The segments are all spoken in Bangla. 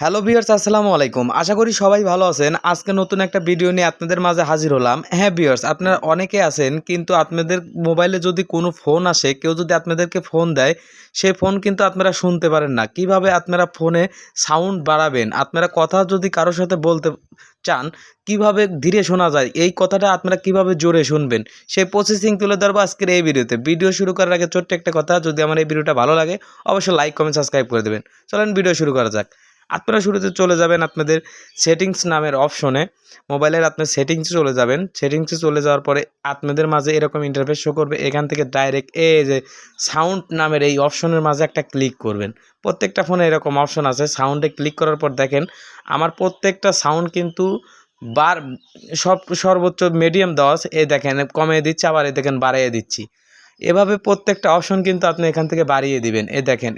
হ্যালো ভিউয়ার্স, আসসালামু আলাইকুম। আশা করি সবাই ভালো আছেন। আজকে নতুন একটা ভিডিও নিয়ে আপনাদের মাঝে হাজির হলাম। হ্যাঁ ভিউয়ার্স, আপনারা অনেকে আছেন, কিন্তু আপনাদের মোবাইলে যদি কোনো ফোন আসে, কেউ যদি আপনাদেরকে ফোন দেয় সেই ফোন কিন্তু আপনারা শুনতে পারেন না। কীভাবে আপনারা ফোনে সাউন্ড বাড়াবেন? আপনারা কথা যদি কারোর সাথে বলতে চান, কীভাবে ধীরে শোনা যায়? এই কথাটা আপনারা কীভাবে জোরে শুনবেন? সেই প্রসেসিং তুলে ধরবো আজকের এই ভিডিওতে। ভিডিও শুরু করার আগে ছোট্ট একটা কথা, যদি আমার এই ভিডিওটা ভালো লাগে, অবশ্যই লাইক কমেন্ট সাবস্ক্রাইব করে দেবেন। চলেন ভিডিও শুরু করা যাক। আপনারা শুরুতে চলে যাবেন আপনাদের সেটিংস নামের অপশনে মোবাইলের আপনার সেটিংসে চলে যাবেন। সেটিংসে চলে যাওয়ার পরে আপনাদের মাঝে এরকম ইন্টারফেস শো করবে। এখান থেকে ডাইরেক্ট এ যে সাউন্ড নামের এই অপশনের মাঝে একটা ক্লিক করবেন। প্রত্যেকটা ফোনে এরকম অপশন আছে। সাউন্ডে ক্লিক করার পর দেখেন, আমার প্রত্যেকটা সাউন্ড কিন্তু বার, সব, সর্বোচ্চ মিডিয়াম আছে। এই দেখেন, কমিয়ে দিচ্ছি, আবার এ দেখেন বাড়িয়ে দিচ্ছি। এভাবে প্রত্যেকটা অপশন কিন্তু আপনি এখান থেকে বাড়িয়ে দিবেন। এ দেখেন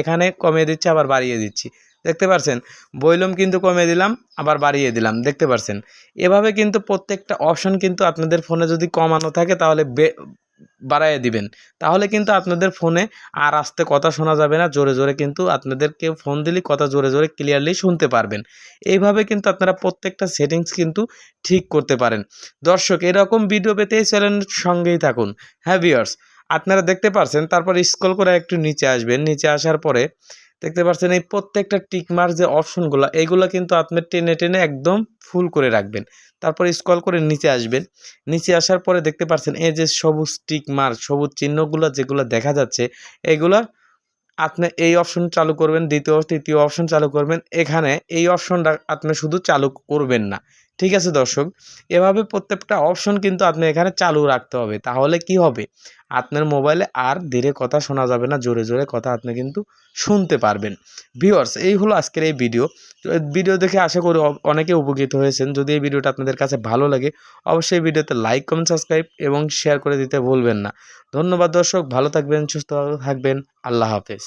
এখানে কমিয়ে দিচ্ছি, আবার বাড়িয়ে দিচ্ছি। দেখতে পারছেন? বইলম কিন্তু কমে দিলাম, আবার বাড়িয়ে দিলাম, দেখতে পারছেন? এভাবে কিন্তু প্রত্যেকটা অপশন কিন্তু আপনাদের ফোনে যদি কমানো থাকে তাহলে বাড়াইয়ে দিবেন। তাহলে কিন্তু আপনাদের ফোনে আর আসতে কথা শোনা যাবে না, জোরে জোরে কিন্তু আপনাদেরকে ফোন দিলে কথা জোরে জোরে ক্লিয়ারলি শুনতে পারবেন। এইভাবে কিন্তু আপনারা প্রত্যেকটা সেটিংস কিন্তু ঠিক করতে পারেন। দর্শক, এরকম ভিডিও পেতে চ্যানেলের সঙ্গেই থাকুন। হ্যাভিয়ার্স আপনারা দেখতে পারছেন, তারপর স্ক্রল করে একটু নিচে আসবেন। নিচে আসার পরে দেখতে পাচ্ছেন এই প্রত্যেকটা টিকমার যে অপশনগুলো এইগুলো কিন্তু আপনি টেনে টেনে একদম ফুল করে রাখবেন। তারপর স্ক্রল করে নিচে আসবেন। নিচে আসার পরে দেখতে পাচ্ছেন এই যে সবুজ টিকমার সবুজ চিহ্নগুলো যেগুলো দেখা যাচ্ছে, এগুলো আপনি এই অপশন চালু করবেন, দ্বিতীয়, তৃতীয় অপশন চালু করবেন, এখানে এই অপশনটা আপনি শুধু চালু করবেন না। ঠিক আছে দর্শক? এভাবে প্রত্যেকটা অপশন কিন্তু আপনি এখানে চালু রাখতে হবে। তাহলে কি হবে? আপনার মোবাইলে আর ধীরে কথা শোনা যাবে না, জোরে জোরে কথা আপনি কিন্তু শুনতে পারবেন। ভিওয়ার্স এই হলো আজকের এই ভিডিও ভিডিও দেখে আশা করি অনেকে উপকৃত হয়েছেন। যদি এই ভিডিওটা আপনাদের কাছে ভালো লাগে, অবশ্যই ভিডিওতে লাইক কমেন্ট সাবস্ক্রাইব এবং শেয়ার করে দিতে ভুলবেন না। ধন্যবাদ দর্শক, ভালো থাকবেন, সুস্থ থাকবেন, আল্লাহ হাফেজ।